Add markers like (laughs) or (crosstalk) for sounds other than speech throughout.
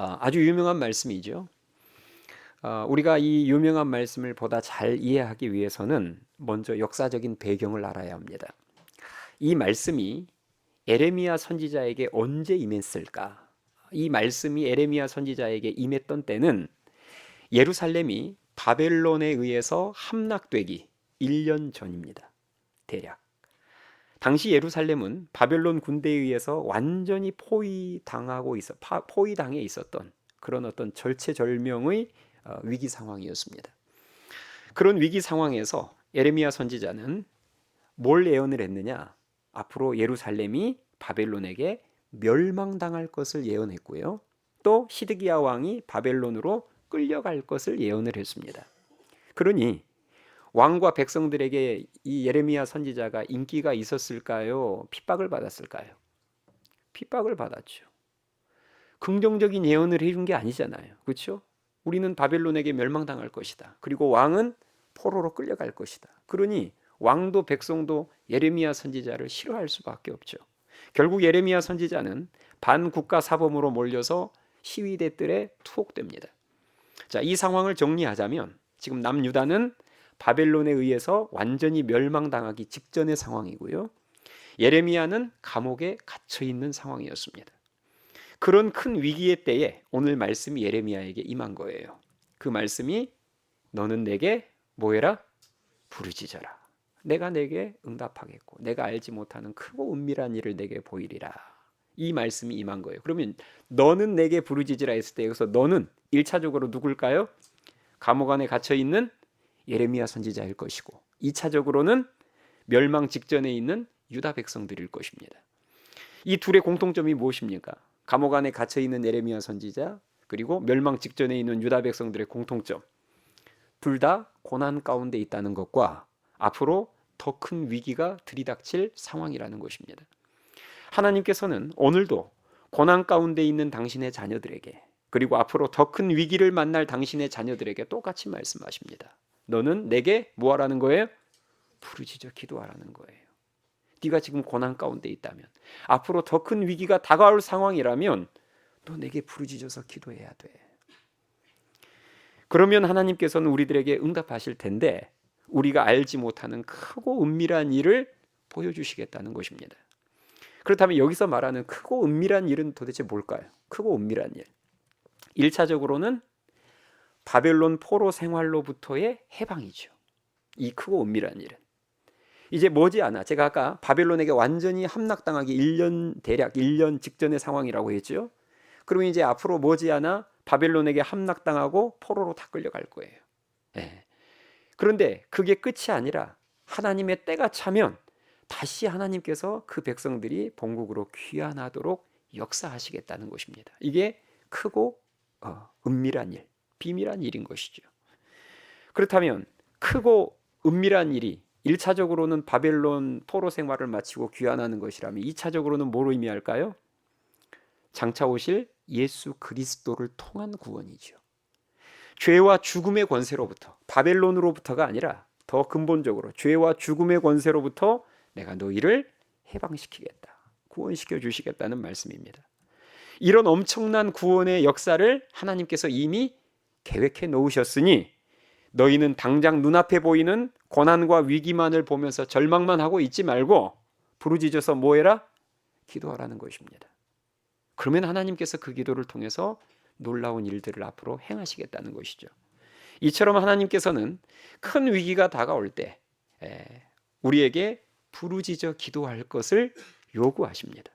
아, 아주 유명한 말씀이죠. 아, 우리가 이 유명한 말씀을 보다 잘 이해하기 위해서는 먼저 역사적인 배경을 알아야 합니다. 이 말씀이 에레미야 선지자에게 언제 임했을까? 이 말씀이 에레미야 선지자에게 임했던 때는 예루살렘이 바벨론에 의해서 함락되기 1년 전입니다. 대략. 당시 예루살렘은 바벨론 군대에 의해서 완전히 포위당하고 있어 포위당해 있었던 그런 어떤 절체절명의 어, 위기 상황이었습니다. 그런 위기 상황에서 에레미야 선지자는 뭘 예언을 했느냐? 앞으로 예루살렘이 바벨론에게 멸망당할 것을 예언했고요. 또 시드기야 왕이 바벨론으로 끌려갈 것을 예언을 했습니다. 그러니 왕과 백성들에게 이 예레미야 선지자가 인기가 있었을까요? 핍박을 받았을까요? 핍박을 받았죠. 긍정적인 예언을 해준 게 아니잖아요. 그렇죠? 우리는 바벨론에게 멸망당할 것이다. 그리고 왕은 포로로 끌려갈 것이다. 그러니 왕도 백성도 예레미야 선지자를 싫어할 수밖에 없죠. 결국 예레미야 선지자는 반국가 사범으로 몰려서 시위대 뜰에 투옥됩니다. 자, 이 상황을 정리하자면 지금 남유다는 바벨론에 의해서 완전히 멸망당하기 직전의 상황이고요. 예레미야는 감옥에 갇혀 있는 상황이었습니다. 그런 큰 위기의 때에 오늘 말씀이 예레미야에게 임한 거예요. 그 말씀이 너는 내게 뭐해라? 부르짖어라. 내가 내게 응답하겠고 내가 알지 못하는 크고 은밀한 일을 내게 보이리라. 이 말씀이 임한 거예요. 그러면 너는 내게 부르짖으라 했을 때 여기서 너는 일차적으로 누굴까요? 감옥 안에 갇혀 있는 예레미야 선지자일 것이고 2차적으로는 멸망 직전에 있는 유다 백성들일 것입니다. 이 둘의 공통점이 무엇입니까? 감옥 안에 갇혀 있는 예레미야 선지자 그리고 멸망 직전에 있는 유다 백성들의 공통점 둘 다 고난 가운데 있다는 것과 앞으로 더 큰 위기가 들이닥칠 상황이라는 것입니다. 하나님께서는 오늘도 고난 가운데 있는 당신의 자녀들에게 그리고 앞으로 더 큰 위기를 만날 당신의 자녀들에게 똑같이 말씀하십니다. 너는 내게 뭐 하라는 거예요? 부르짖어 기도하라는 거예요. 네가 지금 고난 가운데 있다면 앞으로 더 큰 위기가 다가올 상황이라면 너 내게 부르짖어서 기도해야 돼. 그러면 하나님께서는 우리들에게 응답하실 텐데 우리가 알지 못하는 크고 은밀한 일을 보여주시겠다는 것입니다. 그렇다면 여기서 말하는 크고 은밀한 일은 도대체 뭘까요? 크고 은밀한 일. 1차적으로는 바벨론 포로 생활로부터의 해방이죠. 이 크고 은밀한 일은. 이제 머지않아 제가 아까 바벨론에게 완전히 함락당하기 1년 대략 1년 직전의 상황이라고 했죠. 그러면 이제 앞으로 머지않아 바벨론에게 함락당하고 포로로 다 끌려갈 거예요. 네. 그런데 그게 끝이 아니라 하나님의 때가 차면 다시 하나님께서 그 백성들이 본국으로 귀환하도록 역사하시겠다는 것입니다. 이게 크고 어, 은밀한 일, 비밀한 일인 것이죠. 그렇다면 크고 은밀한 일이 1차적으로는 바벨론 포로 생활을 마치고 귀환하는 것이라면 2차적으로는 뭐로 의미할까요? 장차 오실 예수 그리스도를 통한 구원이죠. 죄와 죽음의 권세로부터 바벨론으로부터가 아니라 더 근본적으로 죄와 죽음의 권세로부터 내가 너희를 해방시키겠다. 구원시켜 주시겠다는 말씀입니다. 이런 엄청난 구원의 역사를 하나님께서 이미 계획해 놓으셨으니 너희는 당장 눈앞에 보이는 고난과 위기만을 보면서 절망만 하고 있지 말고 부르짖어서 뭐해라? 기도하라는 것입니다. 그러면 하나님께서 그 기도를 통해서 놀라운 일들을 앞으로 행하시겠다는 것이죠. 이처럼 하나님께서는 큰 위기가 다가올 때 우리에게 부르짖어 기도할 것을 요구하십니다.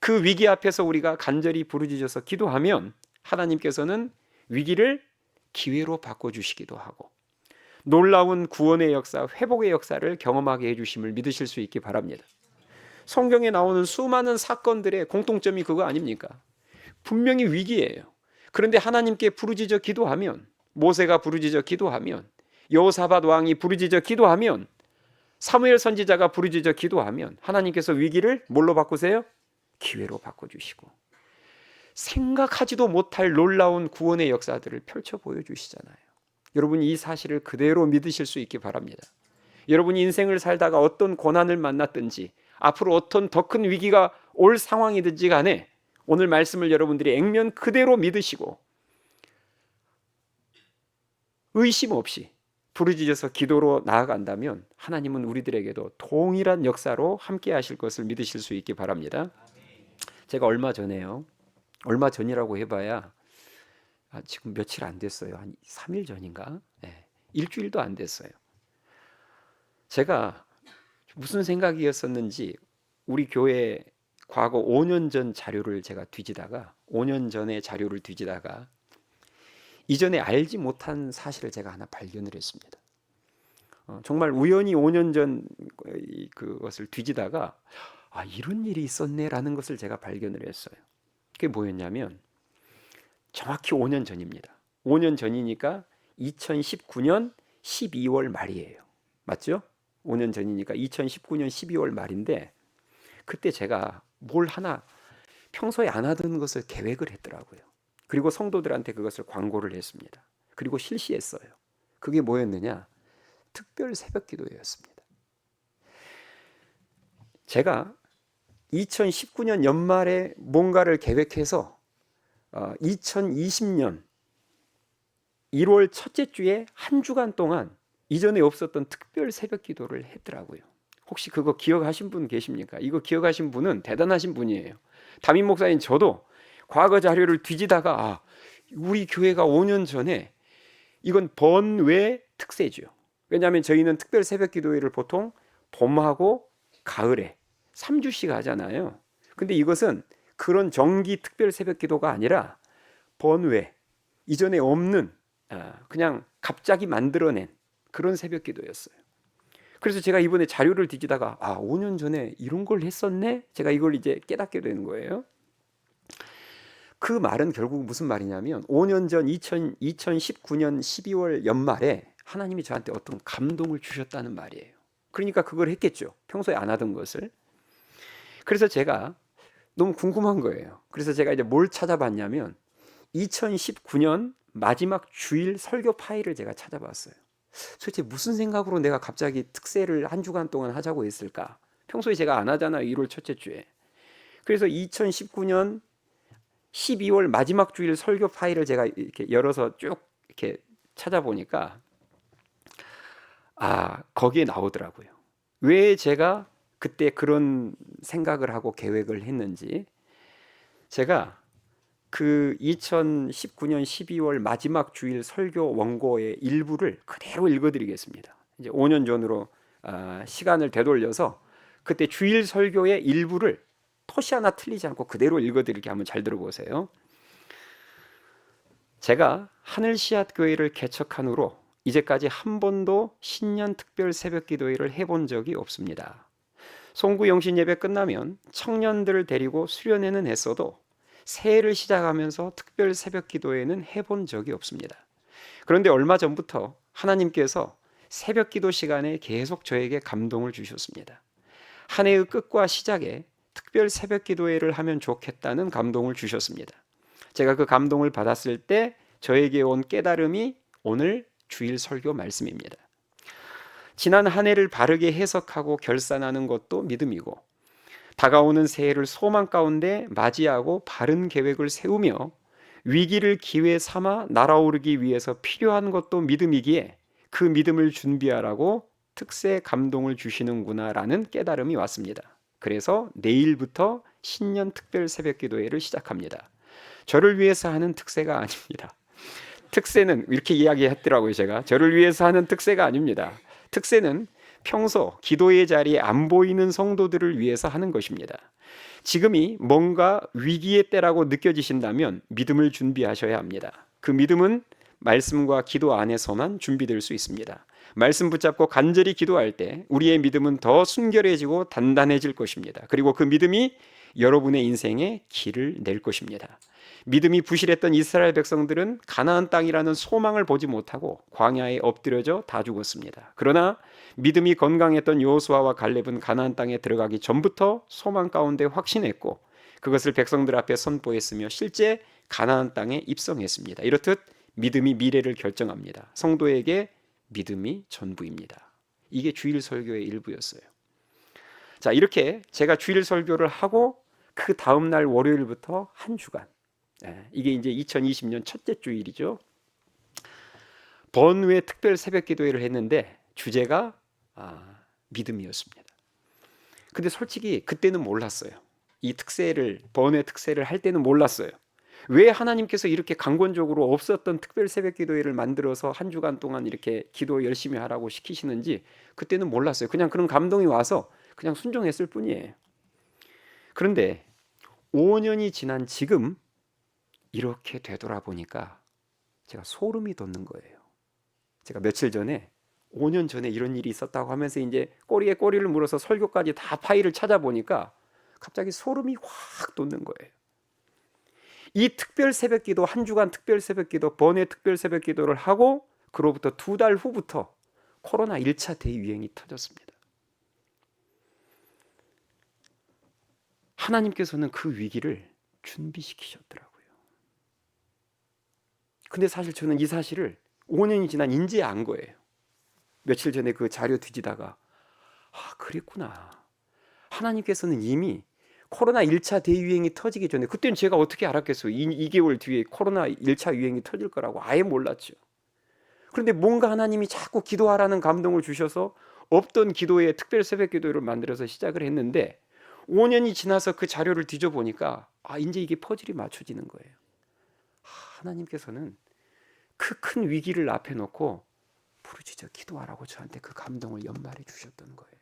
그 위기 앞에서 우리가 간절히 부르짖어서 기도하면 하나님께서는 위기를 기회로 바꿔주시기도 하고 놀라운 구원의 역사, 회복의 역사를 경험하게 해주심을 믿으실 수 있기 바랍니다. 성경에 나오는 수많은 사건들의 공통점이 그거 아닙니까? 분명히 위기예요. 그런데 하나님께 부르짖어 기도하면 모세가 부르짖어 기도하면 여호사밧 왕이 부르짖어 기도하면 사무엘 선지자가 부르짖어 기도하면 하나님께서 위기를 뭘로 바꾸세요? 기회로 바꿔 주시고 생각하지도 못할 놀라운 구원의 역사들을 펼쳐 보여주시잖아요. 여러분 이 사실을 그대로 믿으실 수 있기 바랍니다. 여러분이 인생을 살다가 어떤 고난을 만났든지 앞으로 어떤 더 큰 위기가 올 상황이든지 간에 오늘 말씀을 여러분들이 액면 그대로 믿으시고 의심 없이 부르짖어서 기도로 나아간다면 하나님은 우리들에게도 동일한 역사로 함께 하실 것을 믿으실 수 있기 바랍니다. 제가 얼마 전에요. 얼마 전이라고 해봐야 아, 지금 며칠 안 됐어요. 한 3일 전인가? 네, 일주일도 안 됐어요. 제가 무슨 생각이었었는지 우리 교회 과거 5년 전 자료를 제가 뒤지다가 5년 전의 자료를 뒤지다가 이전에 알지 못한 사실을 제가 하나 발견을 했습니다. 어, 정말 우연히 5년 전 그것을 뒤지다가 아 이런 일이 있었네라는 것을 제가 발견을 했어요. 그게 뭐였냐면 정확히 5년 전입니다. 5년 전이니까 2019년 12월 말이에요. 맞죠? 5년 전이니까 2019년 12월 말인데 그때 제가 뭘 하나 평소에 안 하던 것을 계획을 했더라고요. 그리고 성도들한테 그것을 광고를 했습니다. 그리고 실시했어요. 그게 뭐였느냐? 특별 새벽 기도였습니다. 제가 2019년 연말에 뭔가를 계획해서 2020년 어, 1월 첫째 주에 한 주간 동안 이전에 없었던 특별 새벽 기도를 했더라고요. 혹시 그거 기억하신 분 계십니까? 이거 기억하신 분은 대단하신 분이에요. 담임 목사님 저도 과거 자료를 뒤지다가 아, 우리 교회가 5년 전에 이건 번외 특세죠. 왜냐하면 저희는 특별 새벽 기도회를 보통 봄하고 가을에 3주씩 하잖아요. 근데 이것은 그런 정기 특별 새벽 기도가 아니라 번외 이전에 없는 아, 그냥 갑자기 만들어낸 그런 새벽 기도였어요. 그래서 제가 이번에 자료를 뒤지다가 아 5년 전에 이런 걸 했었네 제가 이걸 이제 깨닫게 되는 거예요. 그 말은 결국 무슨 말이냐면 5년 전 2000, 2019년 12월 연말에 하나님이 저한테 어떤 감동을 주셨다는 말이에요. 그러니까 그걸 했겠죠. 평소에 안 하던 것을. 그래서 제가 너무 궁금한 거예요. 그래서 제가 이제 뭘 찾아봤냐면 2019년 마지막 주일 설교 파일을 제가 찾아봤어요. 도대체 무슨 생각으로 내가 갑자기 특세를 한 주간 동안 하자고 했을까? 평소에 제가 안 하잖아요. 1월 첫째 주에. 그래서 2019년 12월 마지막 주일 설교 파일을 제가 이렇게 열어서 쭉 이렇게 찾아보니까 아, 거기에 나오더라고요. 왜 제가 그때 그런 생각을 하고 계획을 했는지 제가 그 2019년 12월 마지막 주일 설교 원고의 일부를 그대로 읽어드리겠습니다. 이제 5년 전으로 아, 시간을 되돌려서 그때 주일 설교의 일부를 토시 하나 틀리지 않고 그대로 읽어드리게 한번 잘 들어보세요. 제가 하늘씨앗 교회를 개척한 후로 이제까지 한 번도 신년 특별 새벽 기도회를 해본 적이 없습니다. 송구 영신 예배 끝나면 청년들을 데리고 수련회는 했어도 새해를 시작하면서 특별 새벽 기도회는 해본 적이 없습니다. 그런데 얼마 전부터 하나님께서 새벽 기도 시간에 계속 저에게 감동을 주셨습니다. 한 해의 끝과 시작에 특별 새벽 기도회를 하면 좋겠다는 감동을 주셨습니다. 제가 그 감동을 받았을 때 저에게 온 깨달음이 오늘 주일 설교 말씀입니다. 지난 한 해를 바르게 해석하고 결산하는 것도 믿음이고 다가오는 새해를 소망 가운데 맞이하고 바른 계획을 세우며 위기를 기회 삼아 날아오르기 위해서 필요한 것도 믿음이기에 그 믿음을 준비하라고 특세 감동을 주시는구나라는 깨달음이 왔습니다. 그래서 내일부터 신년 특별 새벽 기도회를 시작합니다. 저를 위해서 하는 특세가 아닙니다. 특세는 이렇게 이야기했더라고요, 제가. 저를 위해서 하는 특세가 아닙니다. 특세는 평소 기도의 자리에 안 보이는 성도들을 위해서 하는 것입니다. 지금이 뭔가 위기의 때라고 느껴지신다면 믿음을 준비하셔야 합니다. 그 믿음은 말씀과 기도 안에서만 준비될 수 있습니다. 말씀 붙잡고 간절히 기도할 때 우리의 믿음은 더 순결해지고 단단해질 것입니다. 그리고 그 믿음이 여러분의 인생에 길을 낼 것입니다. 믿음이 부실했던 이스라엘 백성들은 가나안 땅이라는 소망을 보지 못하고 광야에 엎드려져 다 죽었습니다. 그러나 믿음이 건강했던 요수아와 갈렙은 가나안 땅에 들어가기 전부터 소망 가운데 확신했고 그것을 백성들 앞에 선포했으며 실제 가나안 땅에 입성했습니다. 이렇듯 믿음이 미래를 결정합니다. 성도에게 믿음이 전부입니다. 이게 주일 설교의 일부였어요. 자, 이렇게 제가 주일 설교를 하고 그 다음 날 월요일부터 한 주간 예, 이게 이제 2020년 첫째 주일이죠. 번외 특별 새벽 기도회를 했는데 주제가 아, 믿음이었습니다. 근데 솔직히 그때는 몰랐어요. 이 특세를 번외 특세를 할 때는 몰랐어요. 왜 하나님께서 이렇게 강권적으로 없었던 특별 새벽 기도회를 만들어서 한 주간 동안 이렇게 기도 열심히 하라고 시키시는지 그때는 몰랐어요. 그냥 그런 감동이 와서 그냥 순종했을 뿐이에요. 그런데 5년이 지난 지금 이렇게 되돌아보니까 제가 소름이 돋는 거예요. 제가 며칠 전에 5년 전에 이런 일이 있었다고 하면서 이제 꼬리에 꼬리를 물어서 설교까지 다 파일을 찾아보니까 갑자기 소름이 확 돋는 거예요. 이 특별 새벽 기도 한 주간 특별 새벽 기도 번외 특별 새벽 기도를 하고 그로부터 두 달 후부터 코로나 1차 대유행이 터졌습니다. 하나님께서는 그 위기를 준비시키셨더라고요. 근데 사실 저는 이 사실을 5년이 지난 인제 안 거예요. 며칠 전에 그 자료 뒤지다가 아, 그랬구나. 하나님께서는 이미 코로나 1차 대유행이 터지기 전에 그때는 제가 어떻게 알았겠어요. 2, 2개월 뒤에 코로나 1차 유행이 터질 거라고 아예 몰랐죠. 그런데 뭔가 하나님이 자꾸 기도하라는 감동을 주셔서 없던 기도에 특별 새벽 기도를 만들어서 시작을 했는데 5년이 지나서 그 자료를 뒤져보니까 아 이제 이게 퍼즐이 맞춰지는 거예요. 하나님께서는 그 큰 위기를 앞에 놓고 부르짖어 기도하라고 저한테 그 감동을 연말에 주셨던 거예요.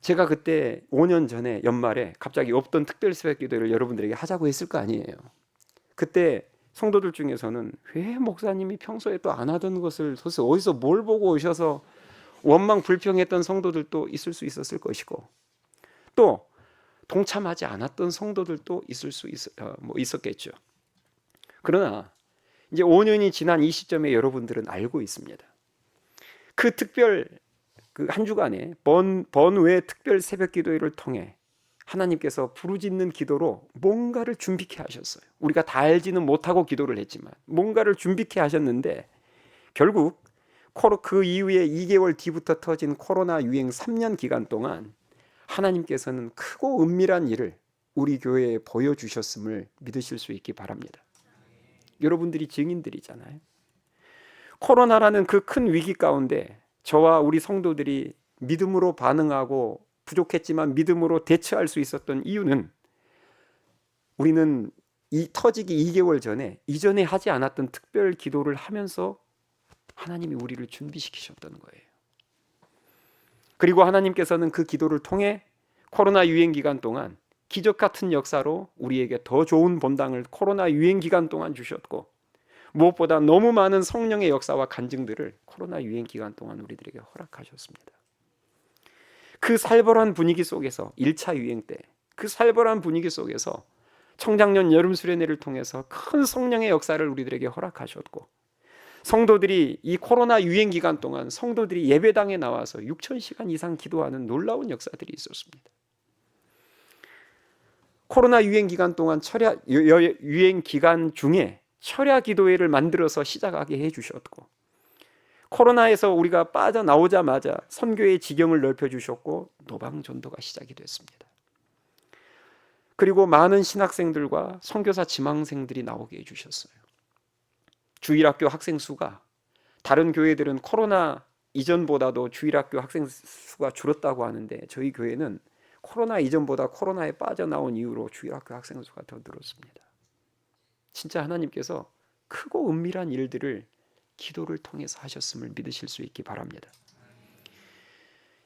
제가 그때 5년 전에 연말에 갑자기 없던 특별 새벽 기도를 여러분들에게 하자고 했을 거 아니에요. 그때 성도들 중에서는 왜 목사님이 평소에 또 안 하던 것을 도대체 어디서 뭘 보고 오셔서 원망 불평했던 성도들도 있을 수 있었을 것이고 또 동참하지 않았던 성도들도 있을 수 있, 어, 뭐 있었겠죠. 그러나 이제 5년이 지난 이 시점에 여러분들은 알고 있습니다. 그 특별 그 한 주간에 번 번외 특별 새벽 기도회를 통해 하나님께서 부르짖는 기도로 뭔가를 준비케 하셨어요. 우리가 다 알지는 못하고 기도를 했지만 뭔가를 준비케 하셨는데 결국 코로 그 이후에 2개월 뒤부터 터진 코로나 유행 3년 기간 동안 하나님께서는 크고 은밀한 일을 우리 교회에 보여주셨음을 믿으실 수 있기 바랍니다. 여러분들이 증인들이잖아요. 코로나라는 그 큰 위기 가운데 저와 우리 성도들이 믿음으로 반응하고 부족했지만 믿음으로 대처할 수 있었던 이유는 우리는 이 터지기 2개월 전에 이전에 하지 않았던 특별 기도를 하면서 하나님이 우리를 준비시키셨던 거예요. 그리고 하나님께서는 그 기도를 통해 코로나 유행 기간 동안 기적 같은 역사로 우리에게 더 좋은 본당을 코로나 유행 기간 동안 주셨고 무엇보다 너무 많은 성령의 역사와 간증들을 코로나 유행 기간 동안 우리들에게 허락하셨습니다. 그 살벌한 분위기 속에서 1차 유행 때 그 살벌한 분위기 속에서 청장년 여름 수련회를 통해서 큰 성령의 역사를 우리들에게 허락하셨고 성도들이 이 코로나 유행 기간 동안 성도들이 예배당에 나와서 6천 시간 이상 기도하는 놀라운 역사들이 있었습니다. 코로나 유행 기간 동안 철야 유행 기간 중에 철야 기도회를 만들어서 시작하게 해 주셨고 코로나에서 우리가 빠져나오자마자 선교의 지경을 넓혀 주셨고 노방 전도가 시작이 됐습니다. 그리고 많은 신학생들과 선교사 지망생들이 나오게 해 주셨어요. 주일학교 학생 수가 다른 교회들은 코로나 이전보다도 주일학교 학생 수가 줄었다고 하는데 저희 교회는 코로나 이전보다 코로나에 빠져나온 이후로 주일학교 학생 수가 더 늘었습니다. 진짜 하나님께서 크고 은밀한 일들을 기도를 통해서 하셨음을 믿으실 수 있기 바랍니다.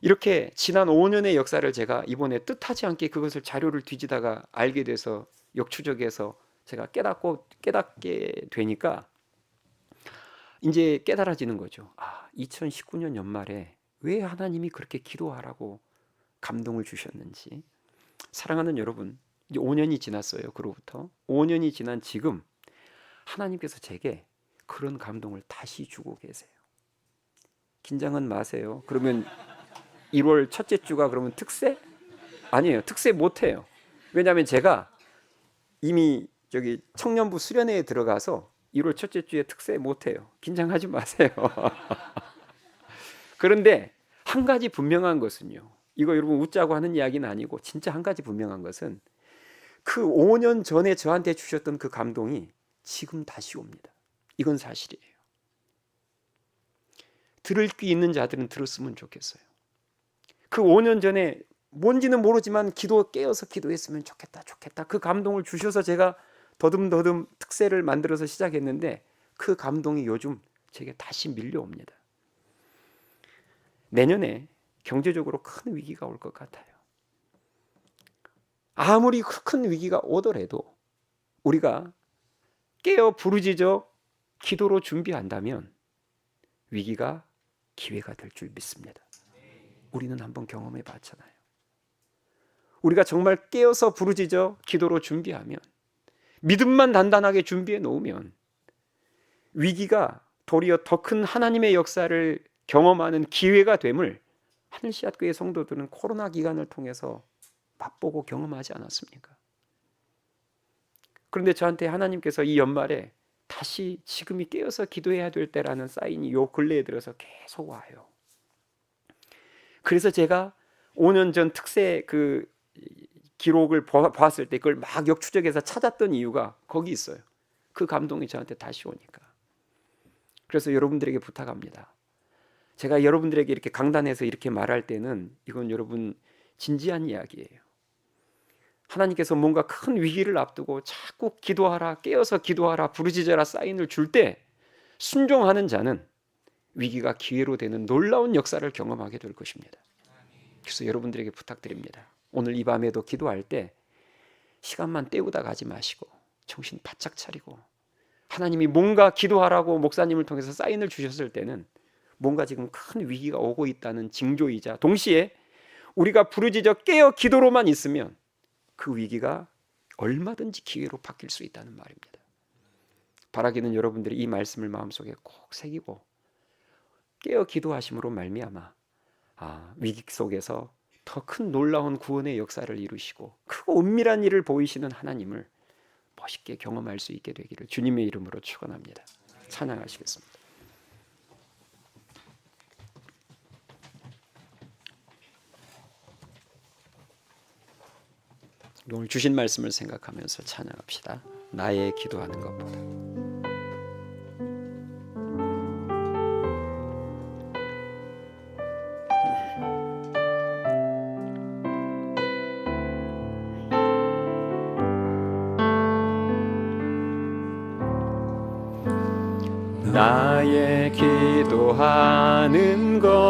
이렇게 지난 5년의 역사를 제가 이번에 뜻하지 않게 그것을 자료를 뒤지다가 알게 돼서 역추적해서 제가 깨닫고 깨닫게 되니까 이제 깨달아지는 거죠. 아, 2019년 연말에 왜 하나님이 그렇게 기도하라고 감동을 주셨는지. 사랑하는 여러분, 이제 5년이 지났어요. 그로부터 5년이 지난 지금 하나님께서 제게 그런 감동을 다시 주고 계세요. 긴장은 마세요. 그러면 1월 첫째 주가 그러면 특세? 아니에요. 특세 못 해요. 왜냐하면 제가 이미 저기 청년부 수련회에 들어가서 1월 첫째 주에 특세 못 해요. 긴장하지 마세요. (laughs) 그런데 한 가지 분명한 것은요. 이거 여러분 웃자고 하는 이야기는 아니고 진짜 한 가지 분명한 것은 그 5년 전에 저한테 주셨던 그 감동이 지금 다시 옵니다. 이건 사실이에요. 들을 귀 있는 자들은 들었으면 좋겠어요. 그 5년 전에 뭔지는 모르지만 기도 깨어서 기도했으면 좋겠다, 좋겠다. 그 감동을 주셔서 제가 더듬더듬 특세를 만들어서 시작했는데 그 감동이 요즘 제게 다시 밀려옵니다. 내년에 경제적으로 큰 위기가 올 것 같아요. 아무리 큰 위기가 오더라도 우리가 깨어 부르짖어 기도로 준비한다면 위기가 기회가 될 줄 믿습니다. 우리는 한번 경험해 봤잖아요. 우리가 정말 깨어서 부르짖어 기도로 준비하면 믿음만 단단하게 준비해 놓으면 위기가 도리어 더 큰 하나님의 역사를 경험하는 기회가 됨을 하늘시앗교회 성도들은 코로나 기간을 통해서 맛보고 경험하지 않았습니까? 그런데 저한테 하나님께서 이 연말에 다시 지금이 깨어서 기도해야 될 때라는 사인이 요 근래에 들어서 계속 와요. 그래서 제가 5년 전 특세 그 기록을 보았을 때 그걸 막 역추적해서 찾았던 이유가 거기 있어요. 그 감동이 저한테 다시 오니까. 그래서 여러분들에게 부탁합니다. 제가 여러분들에게 이렇게 강단에서 이렇게 말할 때는 이건 여러분 진지한 이야기예요. 하나님께서 뭔가 큰 위기를 앞두고 자꾸 기도하라, 깨어서 기도하라, 부르짖어라 사인을 줄 때 순종하는 자는 위기가 기회로 되는 놀라운 역사를 경험하게 될 것입니다. 그래서 여러분들에게 부탁드립니다. 오늘 이 밤에도 기도할 때 시간만 때우다 가지 마시고 정신 바짝 차리고 하나님이 뭔가 기도하라고 목사님을 통해서 사인을 주셨을 때는 뭔가 지금 큰 위기가 오고 있다는 징조이자 동시에 우리가 부르짖어 깨어 기도로만 있으면 그 위기가 얼마든지 기회로 바뀔 수 있다는 말입니다. 바라기는 여러분들이 이 말씀을 마음속에 꼭 새기고 깨어 기도하심으로 말미암아 아, 위기 속에서 더 큰 놀라운 구원의 역사를 이루시고 크고 은밀한 일을 보이시는 하나님을 멋있게 경험할 수 있게 되기를 주님의 이름으로 축원합니다. 찬양하시겠습니다. 오늘 주신 말씀을 생각하면서 찬양합시다. 나의 기도하는 것보다.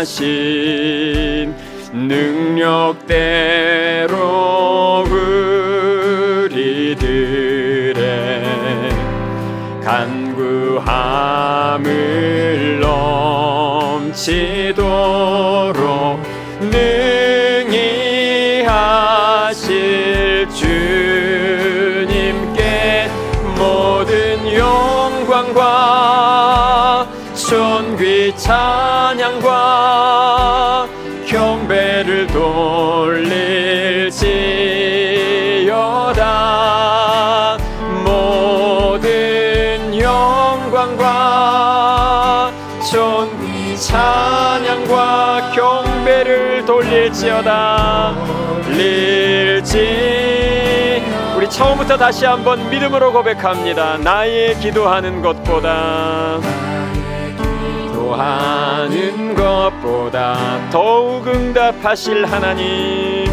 하신 능력대로 우리들의 간구함을 넘치도록 능히 하실 주님께 모든 영광과 존귀 찬양과 경배를 돌릴지어다. 모든 영광과 존귀 찬양과 경배를 돌릴지어다. 돌릴지. 우리 처음부터 다시 한번 믿음으로 고백합니다. 나의 기도하는 것보다 기도하는 것보다 더욱 응답하실 하나님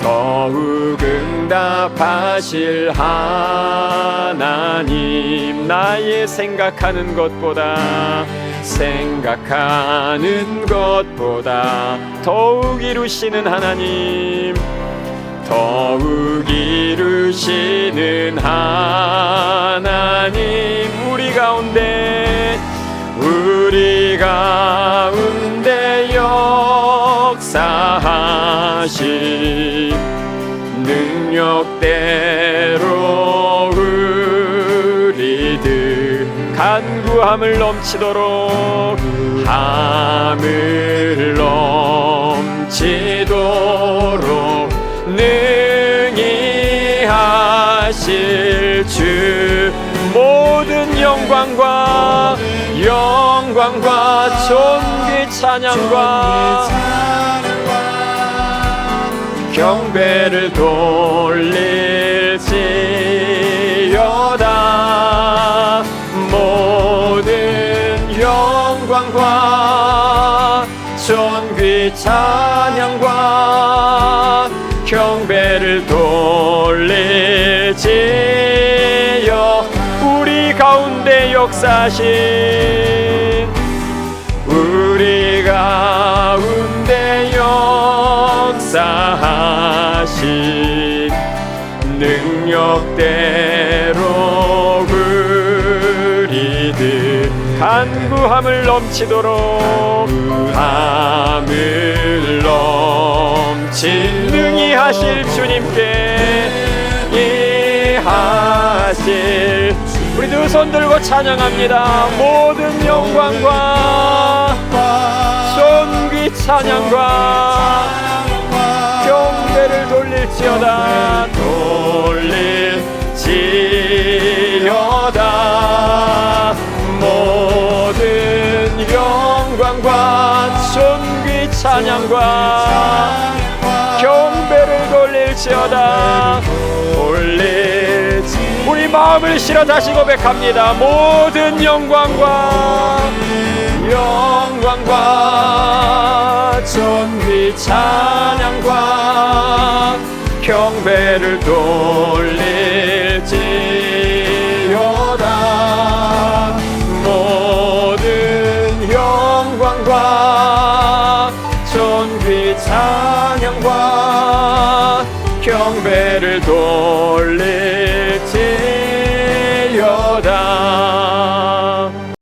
더욱 응답하실 하나님. 나의 생각하는 것보다 생각하는 것보다 더욱 이루시는 하나님 더욱 이루시는 하나님. 우리 가운데 우리 가운데 역사하신 능력대로 우리들 간구함을 넘치도록 함을 넘치도록 능히 하실 주 모든 영광과 영광과 존귀 찬양과 경배를 돌릴지어다. 모든 영광과 존귀 찬양과 경배를 돌릴 역사하신 우리 가운데 역사하신 능력대로 우리들 간구함을 넘치도록 함을 넘친 능히 하실 주님께 이 하실 우리 두 손 들고 찬양합니다. 모든 영광과 존귀 찬양과 경배를 돌릴지어다. 돌릴지어다. 모든 영광과 존귀 찬양과 경배를 돌릴지어다. 돌릴지 우리 마음을 실어 다시 고백합니다. 모든 영광과 영광과 존귀 찬양과 경배를 돌릴지어다. 모든 영광과 존귀 찬양과 경배를 돌릴